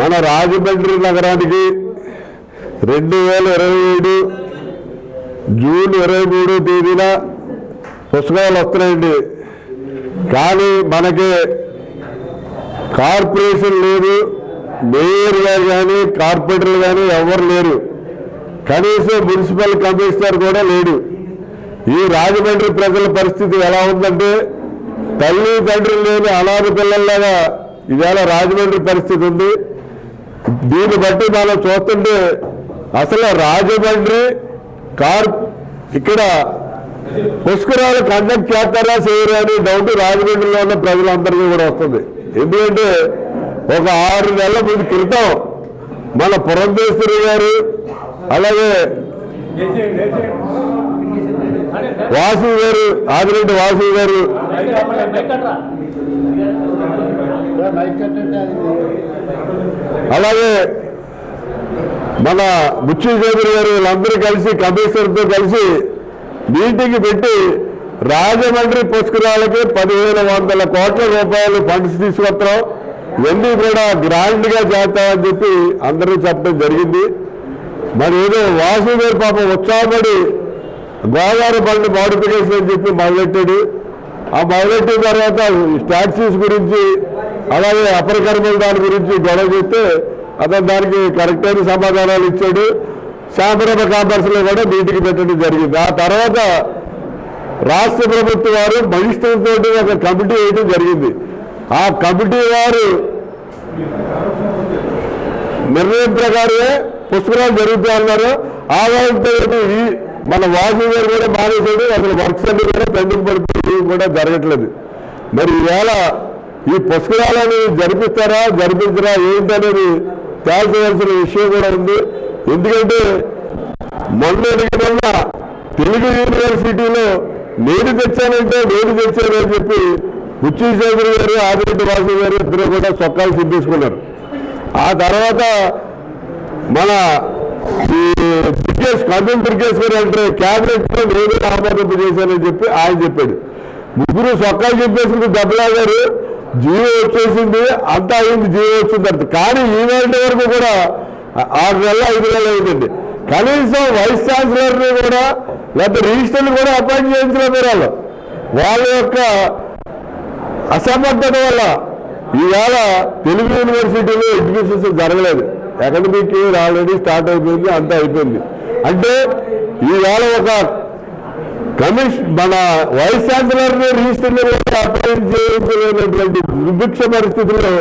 మన రాజమండ్రి నగరానికి రెండు వేల ఇరవై ఏడు జూన్ ఇరవై మూడో తేదీన పుస్తకాలు వస్తున్నాయండి. కానీ మనకి కార్పొరేషన్ లేదు మేయర్ గారు కానీ కార్పొరేటర్లు కానీ ఎవరు లేరు. కనీసం మున్సిపల్ కమిషనర్ కూడా లేడు. ఈ రాజమండ్రి ప్రజల పరిస్థితి ఎలా ఉందంటే తల్లి తండ్రి లేని అనాథ పిల్లల్లాగా ఇవాళ రాజమండ్రి పరిస్థితి ఉంది. దీన్ని బట్టి మనం చూస్తుంటే అసలు రాజమండ్రి కార్ ఇక్కడ పుష్కరాలు కండక్ట్ చేస్తారా చేయరా అని డౌట్ రాజమండ్రిలో ఉన్న ప్రజలందరికీ కూడా వస్తుంది. ఎందుకంటే ఒక ఆరు నెలల ముందు క్రితం మన పురంధేశ్వరి గారు అలాగే వాసు గారు ఆదిరెడ్డి వాసు గారు అలాగే మన బుచ్చి చౌదరి గారు వీళ్ళందరూ కలిసి కమిషనర్తో కలిసి మీటింగ్ పెట్టి రాజమండ్రి పుష్కరాలకి పదిహేను వందల కోట్ల రూపాయలు ఫండ్స్ తీసుకొస్తాం. ఇవన్నీ కూడా గ్రాండ్గా చేస్తామని చెప్పి అందరూ చెప్పడం జరిగింది. మరి ఏదో వాసు గారు పాపం ఉత్సాహపడి గోదావరి బండి మోడిఫికేషన్ అని చెప్పి మొదలెట్టాడు. ఆ మొదలెట్టిన తర్వాత స్టాచ్యూస్ గురించి అలాగే అపరికర్మల దాని గురించి గొడవ చేస్తే అతను దానికి కరెక్ట్ అయిన సమాధానాలు ఇచ్చాడు. శాంతరమ కాంపర్స్లో కూడా మీటింగ్ పెట్టడం జరిగింది. ఆ తర్వాత రాష్ట్ర ప్రభుత్వం వారు మజిస్ట్రేట్ ఒక కమిటీ వేయడం జరిగింది. ఆ కమిటీ వారు నిర్ణయం ప్రకారమే పుష్కరాలు జరుగుతూ ఉన్నారు. ఆదాయంతో ఈ మన వాసు గారు కూడా మానేశాడు. అసలు వర్క్స్ అన్ని కూడా పెండింగ్ పడిపోయి కూడా జరగట్లేదు. మరి ఈవేళ ఈ పుష్కరాలను జరిపిస్తారా జరిపించరా ఏంటనేది తేల్చవలసిన విషయం కూడా ఉంది. ఎందుకంటే మొన్న ఎన్నికల తెలుగు యూనివర్సిటీలో నేను తెచ్చానంటే నేను తెచ్చాను అని చెప్పి ఉచ్చి చౌదరి గారు ఆదిరెడ్డి రాజు గారు ఇద్దరు కూడా చొక్కాలు సిద్ధించుకున్నారు ఆ తర్వాత మన ఈ దుర్గేష్ కంపెనీ బ్రిగేష్ గారు అంటే క్యాబినెట్లో నేను ఆమోదింపు చేశానని చెప్పి ఆయన చెప్పాడు. ముగ్గురు సొక్కాలు చెప్పేసింది దెబ్బలాగారు జీవో వచ్చేసింది అంతా అయింది జీవో వచ్చింది అంత కానీ ఈవెంట్ వరకు కూడా ఆరు నెలలు ఐదు నెలలు అయిందండి. కనీసం వైస్ ఛాన్సలర్ని కూడా లేకపోతే రిజిస్టర్లు కూడా అపాయింట్ చేయించలేదు వాళ్ళు వాళ్ళ యొక్క అసమర్థత వల్ల ఈవేళ తెలుగు యూనివర్సిటీలో ఎడ్యుకేషన్స్ జరగలేదు. అకాడమిక్ ఇయర్ ఆల్రెడీ స్టార్ట్ అయిపోయింది అంతా అయిపోయింది. అంటే ఈవేళ ఒక కమిషన్ మన వైస్ ఛాన్సలర్ని రిజిస్టర్ అపాయింట్ చేయలేనటువంటి దుర్భిక్ష పరిస్థితుల్లో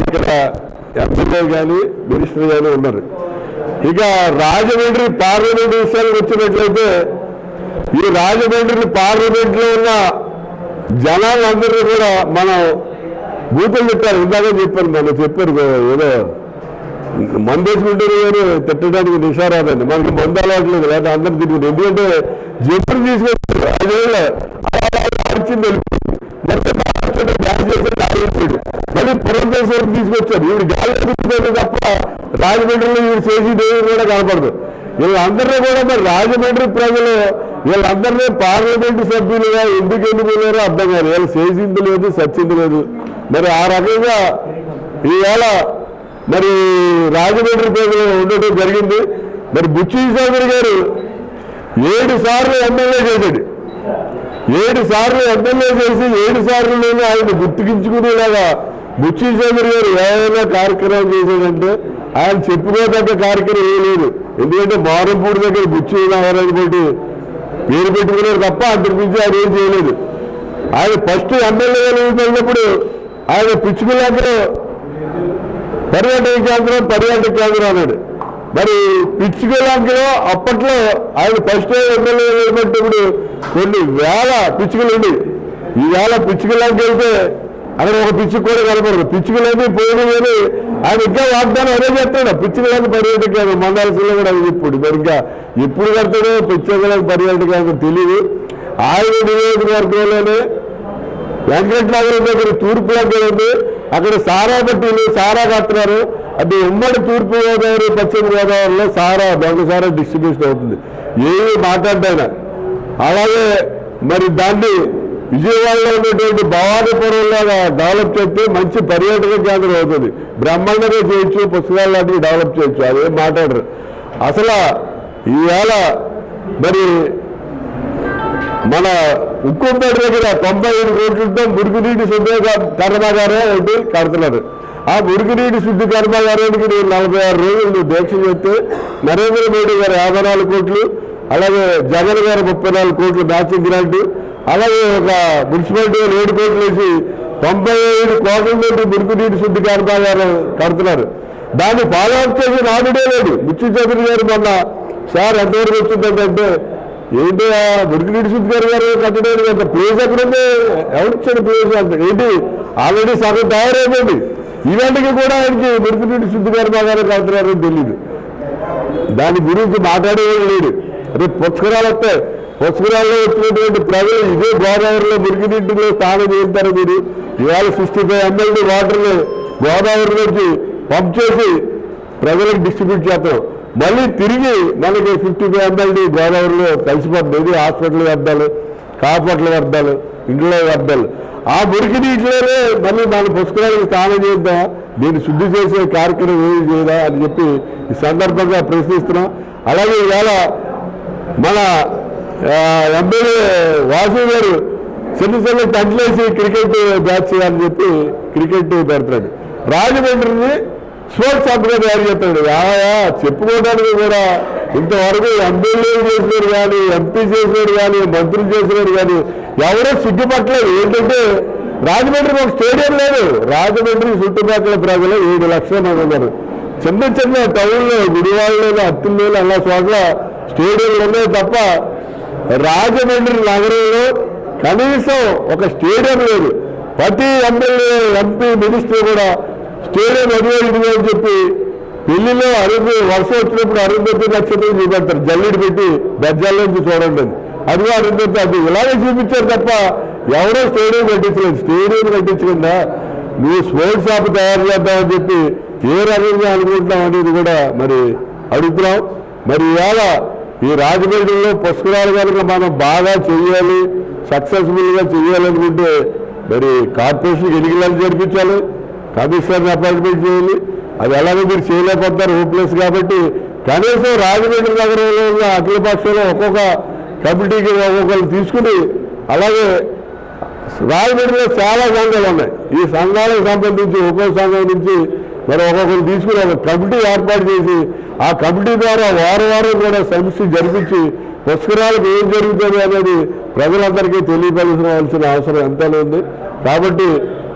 ఇక్కడ ఎమ్మెల్యే కానీ మినిస్టర్ కానీ ఉన్నారు. ఇక రాజమండ్రి పార్లమెంట్ విషయానికి వచ్చినట్లయితే ఈ రాజమండ్రి పార్లమెంట్లో ఉన్న జనాలందరూ కూడా మనం బూతులు పెట్టారు ఇందాక చెప్పారు మనం చెప్పారు ఏదో మందేసుకుంటారు కానీ తిట్టడానికి నిషారాదండి మనకి మందు అలవాట్లేదు లేదా అందరు తిరుగుతుంది ఎందుకంటే జబ్బులు తీసుకొచ్చారు. ఐదేళ్ళ వచ్చింది మొత్తం మహారాష్ట్రలో మళ్ళీ తీసుకొచ్చారు వీడు గాలి తప్ప రాజమండ్రిలో వీడు చేసి కూడా కనపడదు. వీళ్ళందరినీ కూడా మరి రాజమండ్రి ప్రజలు వీళ్ళందరినీ పార్లమెంటు సభ్యులుగా ఎందుకు ఎన్నుకున్నారో అర్థం కాదు. వీళ్ళు చేసింది లేదు సచ్చింది లేదు. మరి ఆ రకంగా ఈవేళ మరి రాజమండ్రి ప్రజలు ఉండటం జరిగింది. మరి బుచ్చి చౌదరి గారు ఏడు సార్లు ఎమ్మెల్యే చేశాడు. ఏడు సార్లు ఎమ్మెల్యే చేసి ఏడు సార్లు ఆయన గుర్తుకించుకునేలాగా బుచ్చి చౌదరి గారు ఏదైనా కార్యక్రమం చేశాడంటే ఆయన చెప్పుకోదగ్గ కార్యక్రమం ఏం లేదు. ఎందుకంటే మారంపూడి దగ్గర బుచ్చి నాగరాజు పెట్టి పేరు పెట్టుకున్నారు తప్ప అంతకుమించి ఆయన ఏం చేయలేదు. ఆయన ఫస్ట్ ఎమ్మెల్యే వెళ్ళినప్పుడు ఆయన పిచ్చుకులాగా పర్యాటక కేంద్రం పర్యాటక కేంద్రం అన్నాడు. మరి పిచ్చుకలాంకలో అప్పట్లో ఆయన ఫస్ట్ ఎమ్మెల్యే వెళ్ళినప్పుడు కొన్ని వేల పిచ్చుకలు ఉండి ఈ వేల పిచ్చుకలాంకి వెళ్తే అక్కడ ఒక పిచ్చుకు కూడా కనపడదు. పిచ్చుకలన్నీ పోయిన కానీ ఆయన ఇంకా వాగ్దానం అదే చెప్తాడు పిచ్చుకలాంటి పర్యాటక కేంద్రం మందాలసంలో కూడా అది ఇప్పుడు. మరి ఇంకా ఎప్పుడు కడతాడో పిచ్చుకలాంటి పర్యాటక కేంద్రం తెలియదు ఆయన నియోజకవర్గంలోనే వెంకటనగరం దగ్గర తూర్పు దగ్గర ఉంది. అక్కడ సారా బట్టీలు సారా కడుతున్నారు అది ఉమ్మడి తూర్పు గోదావరి పశ్చిమ గోదావరిలో సారా దొంగ సారా డిస్ట్రిబ్యూషన్ అవుతుంది. ఏమి మాట్లాడ్డాయినా అలాగే మరి దాన్ని విజయవాడలో ఉన్నటువంటి భవానీపురంలో డెవలప్ చేస్తే మంచి పర్యాటక కేంద్రం అవుతుంది. బ్రహ్మాండంగా చేయొచ్చు పుస్తకాలు లాంటివి డెవలప్ చేయొచ్చు అదేం మాట్లాడరు. అసలు ఈవేళ మరి మన ఉక్కుంపేట దగ్గర తొంభై ఐదు కోట్లతో మురుగునీటి శుద్ధి కర్మాగారం ఒకటి కడుతున్నారు ఆ మురుగునీటి శుద్ధి కర్మాగారానికి నేను నలభై ఆరు రోజులు దీక్ష చేస్తే నరేంద్ర మోడీ గారు యాభై నాలుగు కోట్లు అలాగే జగన్ గారు ముప్పై నాలుగు కోట్లు మ్యాచింగ్ గ్రాంట్ అలాగే ఒక మున్సిపాలిటీ ఏడు కోట్లు వేసి తొంభై ఏడు కోట్ల నుండి మురుగునీటి శుద్ధి కర్మాగారం కడుతున్నారు. దాన్ని ఫాలో అప్ చేసి నాడుడే లేడు ముచ్చు చౌదరి గారు మొన్న సార్ ఎంతవరకు వచ్చిందంటే ఏంటి ఆ మురికిరెడ్డి సుద్ధి గారు గారు కట్టడానికి అంత ప్లేస్ ఎక్కడుంది? ఎవరిచ్చాడు ప్లేస్ అంత? ఏంటి? ఆల్రెడీ సగం తయారైపోయింది. ఈవెంట్కి కూడా ఆయనకి మురికిరెడ్డి శుద్ధి గారి బాగా కడుతున్నారని తెలియదు దాని గురించి మాట్లాడేవాడు లేడు రేపు పుష్కరాలు వస్తాయి. పుష్కరాల్లో వచ్చినటువంటి ప్రజలు ఇదే గోదావరిలో మురికినీటిలో స్నానం చేస్తారు మీరు. ఇవాళ సిక్స్టీ ఫైవ్ ఎంఎల్డీ వాటర్ని గోదావరిలోకి పంప్ చేసి ప్రజలకు డిస్ట్రిబ్యూట్ చేస్తాం మళ్ళీ తిరిగి మనకి ఫిఫ్టీ ఫైవ్ ఎంఎల్డి గోదావరిలో కలిసిపోతుంది హాస్పిటల్ వ్యర్థాలు కాపాట్ల వ్యర్థాలు ఇంట్లో వ్యర్థాలు ఆ మురికి నీటిలోనే మళ్ళీ మన పుస్తకాలకు స్నానం చేద్దాం? దీన్ని శుద్ధి చేసే కార్యక్రమం ఏమి చేయదా అని చెప్పి ఈ సందర్భంగా ప్రశ్నిస్తున్నాం. అలాగే ఇవాళ మన ఆ, వాసు గారు చిన్న చిన్న తండ్రులేసి క్రికెట్ బ్యాచ్ చేయాలని చెప్పి క్రికెట్ పెడతాడు. రాజమండ్రిని స్పోర్ట్స్ హబ్గా తయారు చేస్తాడు ఆయా చెప్పుకోవడానికి కూడా ఇంతవరకు ఎమ్మెల్యే చేసినారు కానీ ఎంపీ చేసినారు కానీ మంత్రులు చేసినారు కానీ ఎవరో సిగ్గుపట్టలేదు. ఏంటంటే రాజమండ్రి ఒక స్టేడియం లేదు. రాజమండ్రి చుట్టుపక్కల ప్రజలు ఏడు లక్షల మంది ఉన్నారు. చిన్న చిన్న టౌన్లో గుడివాళ్ళలో అత్తిల్లో అలా చోట్ల స్టేడియంలు ఉన్నాయి తప్ప రాజమండ్రి నగరంలో కనీసం ఒక స్టేడియం లేదు. ప్రతి ఎమ్మెల్యే ఎంపీ మినిస్టర్ కూడా స్టేడియం అధికారులు అని చెప్పి పెళ్ళిలో అరుగు వర్షం వచ్చినప్పుడు అరుంధతి నక్షత్రం చూపెడతారు. జల్లిడి పెట్టి బెజ్జాల్లోంచి చూడండి అది అదిగో అరుంధతి అది ఇలాగే చూపించారు తప్ప ఎవరో స్టేడియం కట్టించలేదు. స్టేడియం కట్టించకుండా నువ్వు స్పోర్ట్స్ షాప్ తయారు చేద్దామని చెప్పి ఏ రకంగా అనుకుంటున్నాం అనేది కూడా మరి అడుగుతున్నాం. మరి ఇవాళ ఈ రాజమండ్రిలో పుష్కరాలు కనుక మనం బాగా చేయాలి సక్సెస్ఫుల్గా చేయాలనుకుంటే మరి కార్పొరేషన్కి ఎన్నికలను జరిపించాలి? కమిషనర్ అపాయింట్మెంట్ చేయాలి. అది ఎలాగో మీరు చేయలేకపోతారు హోప్లెస్ కాబట్టి కనీసం రాజమండ్రి నగరంలో అఖిల పక్షంలో ఒక్కొక్క కమిటీకి ఒక్కొక్కరు తీసుకుని అలాగే రాజమండ్రిలో చాలా సంఘాలు ఉన్నాయి. ఈ సంఘాలకు సంబంధించి ఒక్కొక్క సంఘం నుంచి మరి ఒక్కొక్కరు తీసుకుని ఒక కమిటీ ఏర్పాటు చేసి ఆ కమిటీ ద్వారా వారం వారం కూడా సమస్య జరిపించి పుష్కరాలకు ఏం జరుగుతుంది అనేది ప్రజలందరికీ తెలియపరచవలసిన అవసరం ఎంతైనా ఉంది. కాబట్టి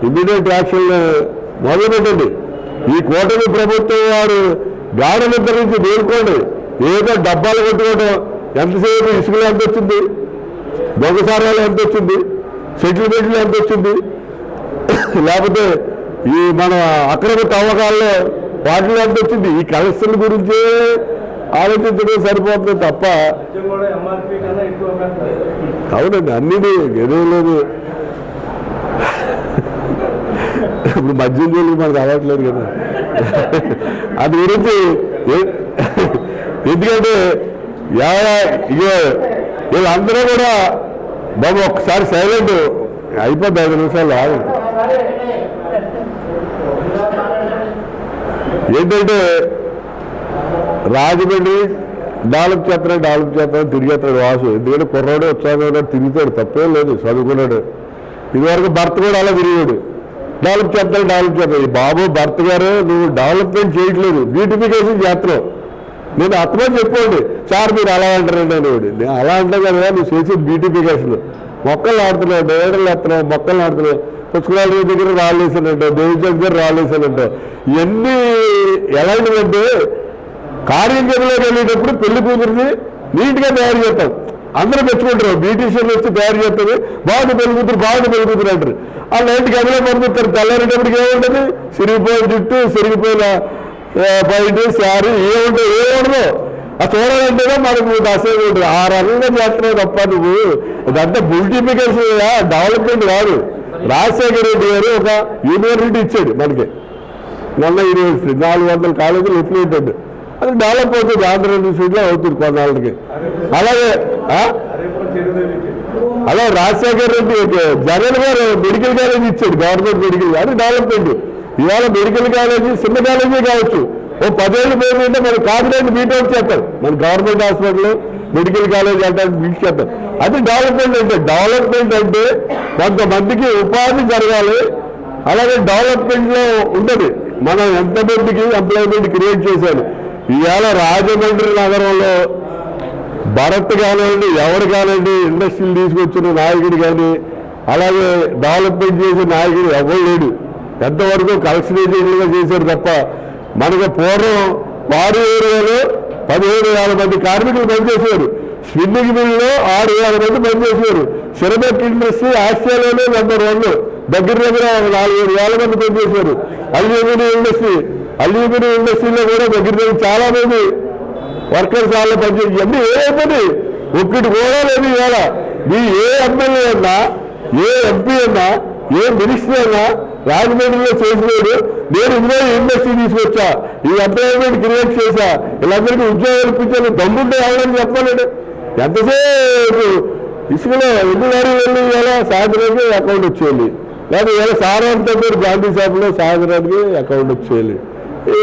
ఇమ్మీడియట్ యాక్షన్ మొదలుపెట్టండి. ఈ కూటమి ప్రభుత్వం వారు గాఢ నిద్ర నుంచి మేల్కోండి. ఏదో డబ్బాలు కొట్టుకోవడం ఎంతసేపు ఇసుకలు ఎంత వచ్చింది? దొంగసారాలు ఎంత వచ్చింది? సెటిల్మెంట్లు ఎంత వచ్చింది? లేకపోతే ఈ మన అక్రమ తవ్వకాల్లో వాటిలో ఎంత వచ్చింది? ఈ కలెక్షన్ గురించే ఆలోచించడం సరిపోతుంది తప్ప అవునండి అన్ని ఏదో లేదు ఇప్పుడు మద్యం జోలికి మనకు అలవాట్లేదు కదా. అది గురించి ఏ- ఎందుకంటే యా- ఇగో వీళ్ళందరూ కూడా బాబు ఒక్కసారి సైలెంట్ అయిపోద్ది ఐదు నిమిషాలు ఏంటంటే రాజమండ్రి డెవలప్ చేస్తాడు డెవలప్ చేస్తాడు తిరిగేస్తాడు వాసు. ఎందుకంటే కుర్రాడు ఉత్సాహంగా తిరుగుతాడు తప్పేం లేదు చదువుకున్నాడు. ఇదివరకు భర్త కూడా అలా తిరిగాడు డెవలప్ చేస్తాను డెవలప్ చేస్తాను బాబు భర్త గారు నువ్వు డెవలప్మెంట్ చేయట్లేదు. బ్యూటిఫికేషన్ చేస్తున్నావు. నేను అర్థమని చెప్పండి సార్ మీరు అలా అంటారండి అనేవాడు. నేను అలా అంటాం కదా నువ్వు చేసే బ్యూటిఫికేషన్ మొక్కలు ఆడుతున్నావు డేడలు ఎత్తున్నావు మొక్కలు ఆడుతున్నావు పుష్కరాల దగ్గర రాళ్ళు వేసానంట దగ్గర రాళ్ళు ఇవన్నీ ఎలాంటివంటే కార్యక్రమంలోకి వెళ్ళేటప్పుడు పెళ్ళి కూతురిని నీట్గా తయారు చేస్తాం. అందరూ మెచ్చుకుంటారు. బ్యూటీషియన్ వచ్చి తయారు చేస్తారు. బాగుంది పెళ్ళి కూతురు బాగుంది పెళ్ళి కూతురు అంటారు. ఆ నైట్ గదిలో పంపిస్తారు. తెల్లారేటప్పటికి ఏముంటుంది? సిరిగిపోయిన జుట్టు సిరిగిపోయిన పాయింట్ శారీ ఏముంటుంది ఏముండదు ఆ చూడాలంటేనే మనకు అసలు ఉంటుంది. ఆ రకంగా చేస్తున్నావు తప్ప నువ్వు. ఇదంతా బ్యూటిఫికేషన్ డెవలప్మెంట్ కాదు. రాజశేఖర రెడ్డి గారు ఒక యూనివర్సిటీ ఇచ్చాడు మనకి. మొన్న యూనివర్సిటీ నాలుగు వందల కాలేజీలు ఎఫిలియేటెడ్ అది డెవలప్ అవుతుంది. ఆంధ్ర యూనివర్సిటీలో అవుతుంది కొన్నాళ్ళకి. అలాగే అలా రాజశేఖర్ రెడ్డి జగన్ గారు మెడికల్ కాలేజ్ ఇచ్చాడు గవర్నమెంట్ మెడికల్ అది డెవలప్మెంట్ ఇవాళ మెడికల్ కాలేజీ చిన్న కాలేజీ కావచ్చు. ఓ పదేళ్ళు పోయిందంటే మన కాకినాడ మీట్ చేస్తారు. మన గవర్నమెంట్ హాస్పిటల్ మెడికల్ కాలేజ్ అంటే మీట్ చేస్తారు. అది డెవలప్మెంట్ అంటే డెవలప్మెంట్ అంటే కొంతమందికి ఉపాధి జరగాలి. అలాగే డెవలప్మెంట్లో ఉంటుంది మనం ఎంతమందికి ఎంప్లాయ్మెంట్ క్రియేట్ చేశాను ఇవాళ రాజమండ్రి నగరంలో భరత్ కానివ్వండి ఎవరు కానివ్వండి ఇండస్ట్రీలు తీసుకొచ్చిన నాయకుడు కానీ అలాగే డెవలప్మెంట్ చేసే నాయకుడు ఎవరు లేడు. ఎంతవరకు కలెక్షన్ ఏజెంట్లుగా చేశారు తప్ప మనకు పూర్వం వారు ఏరియాలో పదిహేడు వేల మంది కార్మికులు పనిచేసేవారు. స్విమ్మింగ్ మిల్లో ఆరు వేల మంది పనిచేసేవారు. సిరమెట్ ఇండస్ట్రీ ఆస్ట్రేలియాలో నెంబర్ వన్ దగ్గర దగ్గర నాలుగు వేల మంది పనిచేసేవారు. Aluminium industry. అల్యూమినియం ఇండస్ట్రీలో కూడా దగ్గర దగ్గర చాలా మంది వర్కర్స్ వాళ్ళు పనిచేసి ఇవన్నీ ఏమైపోయింది ఒక్కటి కూడా లేదు ఇవాళ. మీ ఏ ఎమ్మెల్యే అన్నా ఏ ఎంపీ అన్నా ఏ మినిస్టర్ అన్నా రాజమండ్రిలో చేసినాడు నేను ఇందులో ఇండస్ట్రీ తీసుకొచ్చా? ఈ ఎంప్లాయ్మెంట్ క్రియేట్ చేశా వీళ్ళందరికీ ఉద్యోగాలు ఇప్పించాను దమ్ముంటే ఎవరని చెప్పాలండి ఎంతసేపు? ఇసుకలో ఎన్ని గారు వెళ్ళి ఇవాళ సాయంత్రానికి అకౌంట్ వచ్చేయాలి. లేదా ఇవాళ సారాంతో పేరు గాంధీ షాప్లో సాయంత్రానికి అకౌంట్ వచ్చేయాలి. అంత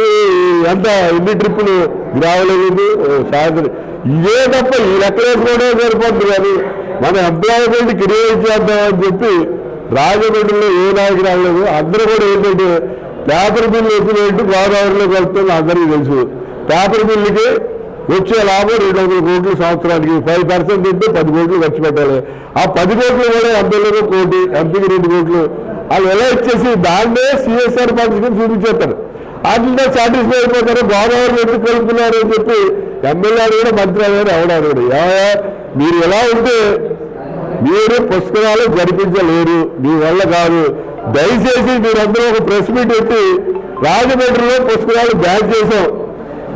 ఎంత ఎన్ని ట్రిప్పులు గ్రావలేదు సాయంత్రం. ఇదే తప్ప ఈ లెక్క వేసుకోవడం సరిపోతుంది కానీ మన ఎంప్లాయ్మెంట్ క్రియేట్ చేద్దామని చెప్పి రాజమండ్రిలో ఏ నాయకులు రాలేదు. అందరూ కూడా ఏంటంటే పేపర్ బిల్లు వేసినట్టు గోదావరిలో కలుపుతుంది అందరికీ తెలుసు. పేపర్ బిల్లుకి వచ్చే లాభం రెండు వందల కోట్లు సంవత్సరానికి. ఫైవ్ పర్సెంట్ ఉంటే పది కోట్లు ఖర్చు పెట్టాలి. ఆ పది కోట్లు కూడా ఎంపీలకు కోటి ఎంపీకి రెండు కోట్లు. వాళ్ళు ఎలా ఇచ్చేసి దాన్నే సిఎస్ఆర్ ఫండ్స్ కింద చూపించేస్తారు. వాటితో సాటిస్ఫై అయిపోతారు. గోదావరి ఎందుకు కలుపుతున్నారు అని చెప్పి ఎమ్మెల్యే కూడా మంత్రి గారు అవడారు కూడా మీరు ఎలా ఉంటే మీరు పుస్తకాలు జరిపించలేరు. మీ వల్ల కాదు. దయచేసి మీరందరూ ఒక ప్రెస్ మీట్ పెట్టి రాజమండ్రిలో పుస్తకాలు బ్యాన్ చేశాం.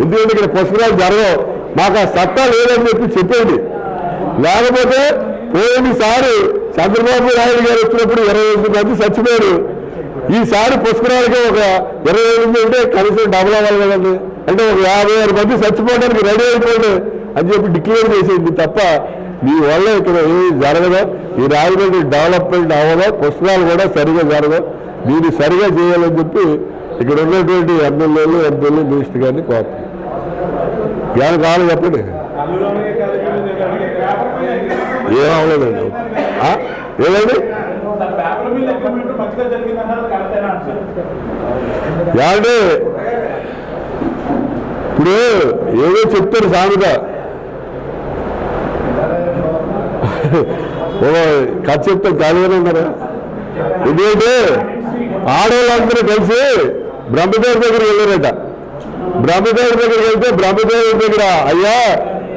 ఎందుకంటే ఇక్కడ పుస్తకాలు జరగవు. మాకు ఆ సత్తా లేదని చెప్పి చెప్పేది. లేకపోతే పోయినసారి చంద్రబాబు నాయుడు గారు వచ్చినప్పుడు ఇరవై ఎనిమిది మంది చచ్చిపోయారు. ఈసారి పుష్కరాలకి ఒక ఇరవై ఎనిమిది అంటే కనీసం డబుల్ అవ్వాలి కదండి. అంటే ఒక యాభై ఆరు మంది చచ్చిపోవడానికి రెడీ అయిపోయింది అని చెప్పి డిక్లేర్ చేసింది తప్ప మీ వల్ల ఇక్కడ ఏమి జరగదు. ఈ రాజమండ్రి డెవలప్మెంట్ అవ్వదు. పుస్తకాలు కూడా సరిగా జరగదు. దీన్ని సరిగా చేయాలని చెప్పి ఇక్కడ ఉన్నటువంటి ఎమ్మెల్యేలు ఎంపీలు మినిస్టర్ గారిని కోరుతున్నాం. జ్ఞానం కావాలి చెప్పండి. ఏమవలేదండి ఏం ఏదండి పేపర్ బిల్ అగ్రిమెంట్ మంచిగా జరిగిందన్నారు కరెక్టేనా అంటారు ఇప్పుడు ఏదో చెప్తారు సామెత. కథ చెప్తారు ఖాళీగానే ఉన్నారా ఎందుకంటే ఆడవాళ్ళందరూ కలిసి బ్రహ్మదేవుడి దగ్గరికి వెళ్ళారట. బ్రహ్మదేవుడి దగ్గరికి వెళ్తే బ్రహ్మదేవుడి దగ్గర అయ్యా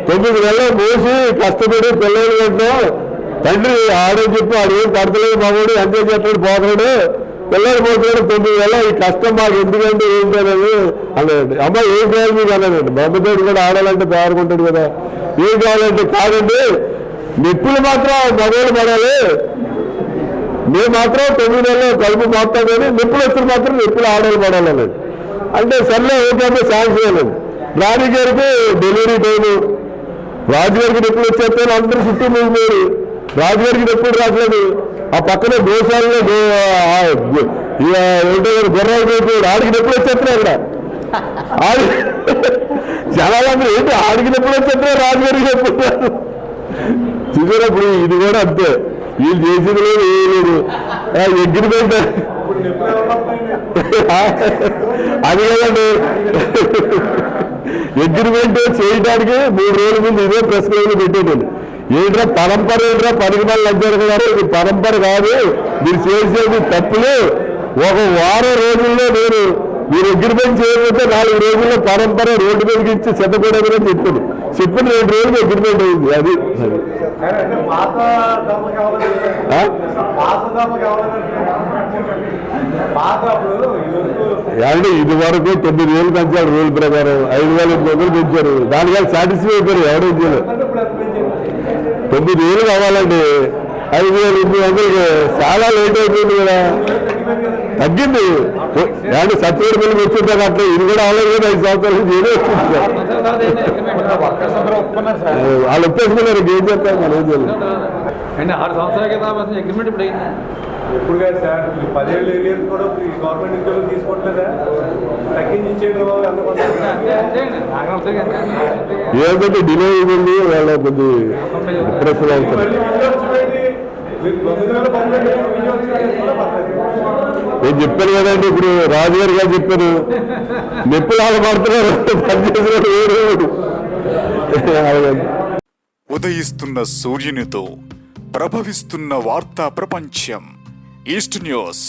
తొమ్మిది నెలలు మోసి కష్టపడి పిల్లలు పెట్టాం తండ్రి ఆడే చెప్పి ఆడు ఏం పడతలేదు మామూడు అంతే చేస్తాడు పోతాడు పిల్లలు పోతాడు తొమ్మిది వేల ఈ కష్టం మాకు ఎందుకంటే ఏంటి అనేది అన్నాడు అమ్మ ఏం చేయాలి మీకు అన్నాడండి. బ్రహ్మదేవుడు కూడా ఆడాలంటే పేరుకుంటాడు కదా. ఏం కావాలంటే కాదండి నిప్పులు మాత్రం మగవాళ్ళు పడాలి. మేము మాత్రం తొమ్మిది నెలలు కలుపు మొత్తం కానీ నిప్పులు వచ్చిన మాత్రం నిప్పులు ఆడలు పడాలన్నది అంటే సర్లే ఏంటంటే శాంక్షన్ అన్నది రాణి గారికి డెలివరీ టైము రాజుగారికి నిప్పులు వచ్చేస్తే అందరూ చుట్టూ మూసిపోయారు రాజుగారికి ఎప్పుడు రావట్లేదు. ఆ పక్కన గోశాలలో గో ఏంటో గుర్రాలు పోయిపోయాడు ఆడికి నిప్పులు వచ్చేస్తున్నాయి అక్కడ. ఆడి జనాలందరూ ఏంటి? ఆడికి వచ్చేస్తున్నారు రాజుగారికి చెప్తున్నారు చూసినప్పుడు ఇది కూడా అంతే. వీళ్ళు చేసింది లేదు ఏ లేదు. అగ్రిమెంట్ అది కదండి. అగ్రిమెంట్ చేయడానికి మూడు రోజుల ముందు ఇదే ప్రెస్ క్లబ్లో పెట్టేటండి ఏంట్రా పరంపర ఏంట్రా? పరిగణాలు మళ్ళీ లంచారు ఇది పరంపర కాదు. మీరు చేసేది తప్పులు. ఒక వారం రోజుల్లో నేను మీరు అగ్రిమెంట్ చేయకపోతే నాలుగు రోజుల్లో పరంపర రోడ్డు మీదకి ఇచ్చి చెత్తకూడదని చెప్పింది. చెప్పిన రెండు రోజులు అగ్రిమెంట్ అయింది. అది. అంటే ఇదివరకు ఇది వరకు తొమ్మిది వేలు పెంచారు రూల్ ప్రకారం. ఐదు వేల ఎనిమిది పెంచారు. దానికన్నా సాటిస్ఫై అయిపోయారు ఎవరు చేయలేదు అంటే ఇప్పుడు ఎంత పెంచారు తొమ్మిది వేలు కావాలండి. ఐదు వేల ఎనిమిది వందలకి. చాలా లేట్ అయిపోయింది కదా. తగ్గింది. అంటే సత్యవేడి బిల్లు వచ్చింటారు అట్లా ఇది కూడా కదా ఐదు సంవత్సరాల ఏదో వచ్చింది. వాళ్ళు ఒప్పేసుకున్నారు ఏం చెప్తారు మనం ఏం చేయలేదు అండి ఆరు సంవత్సరాల అసలు అగ్రిమెంట్ ఇప్పుడు ఎప్పుడు కాదు సార్ ఈ పదేళ్ళు ఏరియాస్ కూడా ఈ గవర్నమెంట్ ఉద్యోగులు తీసుకోవట్లేదా? తగ్గించి ఇచ్చేయండి బాబు డిలే అయింది వాళ్ళ కొద్ది డిప్రెషన్ అవుతుంది. నేను చెప్పాను కదండి ఇప్పుడు రాజుగారు గారు చెప్పాను నొప్పులాగా పడుతున్నారు పనిచేసిన వేరే ఉదయిస్తున్న సూర్యునితో ప్రభవిస్తున్న వార్తా ప్రపంచం. East news